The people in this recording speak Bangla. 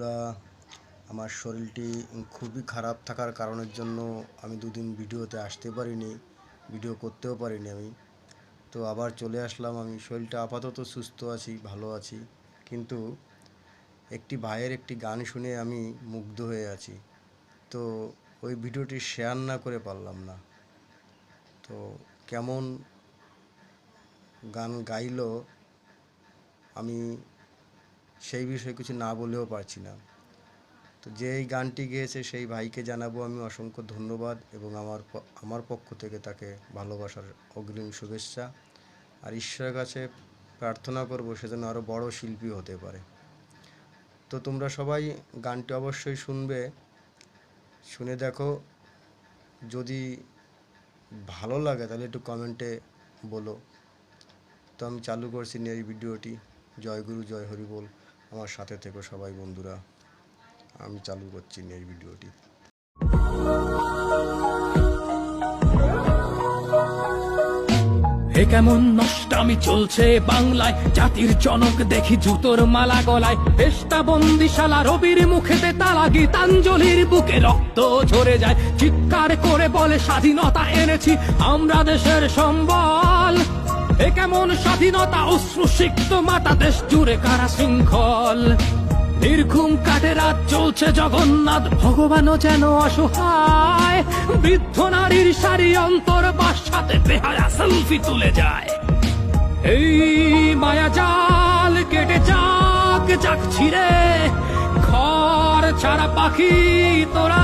বন্ধুরা আমার শরীরটি খুবই খারাপ থাকার কারণের জন্য আমি দুদিন ভিডিওতে আসতে পারিনি, ভিডিও করতেও পারিনি আমি। তো আবার চলে আসলাম আমি, শরীরটা আপাতত সুস্থ আছি, ভালো আছি। কিন্তু একটি ভাইয়ের একটি গান শুনে আমি মুগ্ধ হয়ে আছি। তো ওই ভিডিওটি শেয়ার না করে পারলাম না। তো কেমন গান গাইলো, আমি সেই বিষয়ে কিছু না বলেও পারছি না। তো যে এই গানটি গেয়েছে, সেই ভাইকে জানাব আমি অসংখ্য ধন্যবাদ এবং আমার আমার পক্ষ থেকে তাকে ভালোবাসার অগ্রিম শুভেচ্ছা। আর ঈশ্বরের কাছে প্রার্থনা করব সে যেন আরও বড় শিল্পী হতে পারে। তো তোমরা সবাই গানটি অবশ্যই শুনবে। শুনে দেখো, যদি ভালো লাগে তাহলে একটু কমেন্টে বলো। তো আমি চালু করছি এই ভিডিওটি। জয় গুরু, জয় হরি বল। আমার সাথে থেকো সবাই বন্ধুরা। আমি চালু করছি এই ভিডিওটি। হে কেমন নষ্টামি চলছে বাংলায়? জাতির জনক দেখি জুতোর মালা গলায়। পেস্তা বন্দিশালা, রবির মুখেতে তালা গীতাঞ্জলির বুকে রক্ত ঝরে যায়। চিৎকার করে বলে, স্বাধীনতা এনেছি, আমরা দেশের সম্বল। এ কেমন স্বাধীনতা মাতা দেশ জুড়ে কারা শৃঙ্খল? নির্ঘুম কাটে রাত, চলছে জগন্নাথ, ভগবানও যেন অসহায়। বৃদ্ধ নারীর সারি অন্তর বাসাতে বেহায়া সেলফি তুলে যায়। এই মায়া জাল কেটে যাক যাক ছিড়ে। ঘর ছাড়া পাখি নিরে